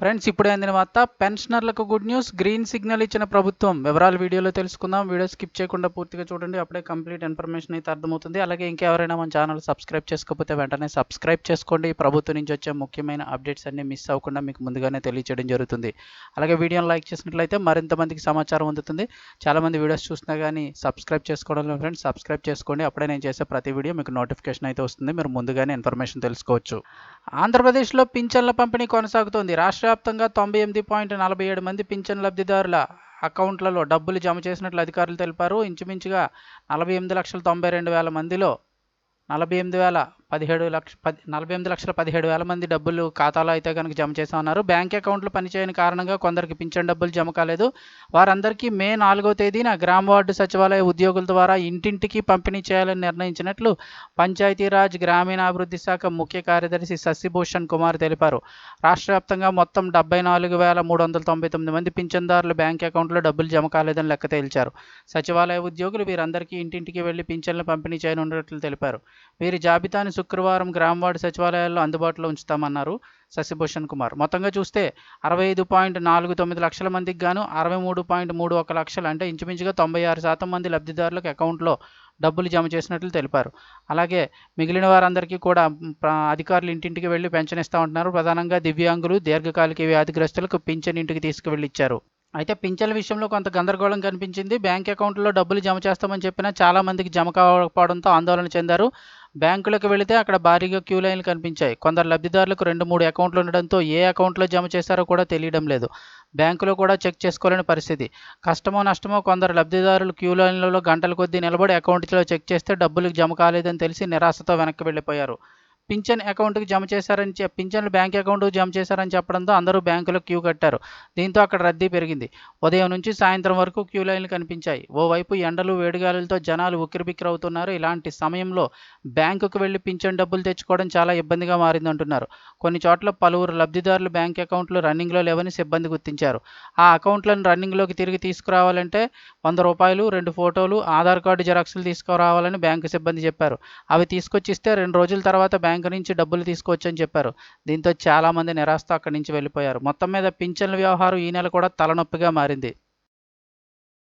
Friends ఇప్పుడే అందిన వార్త పెన్షనర్లకు గుడ్ న్యూస్ గ్రీన్ సిగ్నల్ ఇచ్చిన ప్రభుత్వం. వివరాలు వీడియోలో తెలుసుకుందాం. వీడియో స్కిప్ చేయకుండా పూర్తిగా చూడండి. అప్పుడే కంప్లీట్ ఇన్ఫర్మేషన్ అయితే అర్థమవుతుంది. అలాగే ఇంకెవరైనా మన ఛానల్ సబ్స్క్రైబ్ చేసుకోకపోతే వెంటనే సబ్స్క్రైబ్ చేసుకోండి. ప్రభుత్వం నుంచి వచ్చే ముఖ్యమైన అప్డేట్స్ అన్ని మిస్ అవ్వకుండా మీకు ముందుగానే తెలియచేయడం జరుగుతుంది. అలాగే వీడియోని లైక్ చేసినట్లయితే మరింత మందికి సమాచారం అందుతుంది. చాలామంది వీడియోస్ చూసినా కానీ సబ్స్క్రైబ్ చేసుకోవడం ఫ్రెండ్స్. సబ్స్క్రైబ్ చేసుకోండి. అప్పుడే నేను చేసే ప్రతి వీడియో మీకు నోటిఫికేషన్ అయితే వస్తుంది. మీరు ముందుగానే ఇన్ఫర్మేషన్ తెలుసుకోవచ్చు. ఆంధ్రప్రదేశ్లో పింఛన్ల పంపిణీ కొనసాగుతోంది. రాష్ట్ర వ్యాప్తంగా తొంభై ఎనిమిది పాయింట్ నలభై ఏడు మంది పింఛన్ లబ్ధిదారుల అకౌంట్లలో డబ్బులు జమ చేసినట్లు అధికారులు తెలిపారు. ఇంచుమించుగా నలభై ఎనిమిది లక్షల తొంభై రెండు వేల మందిలో నలభై ఎనిమిది వేల పదిహేడు లక్ష పది నలభై ఎనిమిది లక్షల పదిహేడు వేల మంది డబ్బులు ఖాతాలో అయితే కనుక జమ చేశామన్నారు. బ్యాంక్ అకౌంట్లు పనిచేయని కారణంగా కొందరికి పింఛన్ డబ్బులు జమ కాలేదు. వారందరికీ మే నాలుగో తేదీన గ్రామ వార్డు సచివాలయ ఉద్యోగుల ద్వారా ఇంటింటికి పంపిణీ చేయాలని నిర్ణయించినట్లు పంచాయతీరాజ్ గ్రామీణాభివృద్ధి శాఖ ముఖ్య కార్యదర్శి శశిభూషణ్ కుమార్ తెలిపారు. రాష్ట్ర వ్యాప్తంగా మొత్తం డెబ్బై నాలుగు వేల మూడు వందల తొంభై తొమ్మిది మంది పింఛన్దారులు బ్యాంక్ అకౌంట్లో డబ్బులు జమ కాలేదని లెక్క తేల్చారు. సచివాలయ ఉద్యోగులు వీరందరికీ ఇంటింటికి వెళ్ళి పింఛన్లు పంపిణీ చేయనున్నట్లు తెలిపారు. వీరి జాబితాను శుక్రవారం గ్రామవాడి సచివాలయాల్లో అందుబాటులో ఉంచుతామన్నారు శశిభూషణ్ కుమార్. మొత్తంగా చూస్తే అరవై ఐదు పాయింట్ నాలుగు తొమ్మిది లక్షల మందికి గాను అరవై మూడు పాయింట్ మూడు ఒక లక్షలు అంటే ఇంచుమించుగా తొంభై ఆరు శాతం మంది లబ్ధిదారులకు అకౌంట్లో డబ్బులు జమ చేసినట్లు తెలిపారు. అలాగే మిగిలిన వారందరికీ కూడా అధికారులు ఇంటింటికి వెళ్ళి పెన్షన్ ఇస్తా ఉంటున్నారు. ప్రధానంగా దివ్యాంగులు దీర్ఘకాలిక వ్యాధిగ్రస్తులకు పింఛన్ ఇంటికి తీసుకువెళ్ళి ఇచ్చారు అయితే పింఛన్ల విషయంలో కొంత గందరగోళం కనిపించింది. బ్యాంక్ అకౌంట్లో డబ్బులు జమ చేస్తామని చెప్పినా చాలా మందికి జమ కాకపోవడంతో ఆందోళన చెందారు. బ్యాంకులకు వెళితే అక్కడ భారీగా క్యూ లైన్లు కనిపించాయి. కొందరు లబ్ధిదారులకు రెండు మూడు అకౌంట్లు ఉండడంతో ఏ అకౌంట్లో జమ చేశారో కూడా తెలియడం లేదు. బ్యాంకులో కూడా చెక్ చేసుకోలేని పరిస్థితి. కష్టమో నష్టమో కొందరు లబ్ధిదారులు క్యూ లైన్లలో గంటల కొద్దీ నిలబడి అకౌంట్లో చెక్ చేస్తే డబ్బులు జమ కాలేదని తెలిసి నిరాశతో వెనక్కి వెళ్ళిపోయారు. పింఛన్ అకౌంట్కి జమ చేశారని చెప్ పింఛన్లు బ్యాంక్ అకౌంట్కి జమ చేశారని చెప్పడంతో అందరూ బ్యాంకులో క్యూ కట్టారు. దీంతో అక్కడ రద్దీ పెరిగింది. ఉదయం నుంచి సాయంత్రం వరకు క్యూ లైన్లు కనిపించాయి. ఓవైపు ఎండలు వేడిగాలులతో జనాలు ఉక్కిరిబిక్కిరవుతున్నారు. ఇలాంటి సమయంలో బ్యాంకుకు వెళ్ళి పింఛన్ డబ్బులు తెచ్చుకోవడం చాలా ఇబ్బందిగా మారిందంటున్నారు. కొన్ని చోట్ల పలువురు లబ్ధిదారులు బ్యాంక్ అకౌంట్లు రన్నింగ్లో లేవని సిబ్బంది గుర్తించారు. ఆ అకౌంట్లను రన్నింగ్లోకి తిరిగి తీసుకురావాలంటే వంద రూపాయలు రెండు ఫోటోలు ఆధార్ కార్డు జిరాక్స్లు తీసుకురావాలని బ్యాంకు సిబ్బంది చెప్పారు. అవి తీసుకొచ్చి ఇస్తే రెండు రోజుల తర్వాత బ్యాంక్ నుంచి డబ్బులు తీసుకోవచ్చని చెప్పారు. దీంతో చాలామంది నిరాశతో అక్కడి నుంచి వెళ్ళిపోయారు. మొత్తం మీద పింఛన్ల వ్యవహారం ఈ నెల కూడా తలనొప్పిగా మారింది.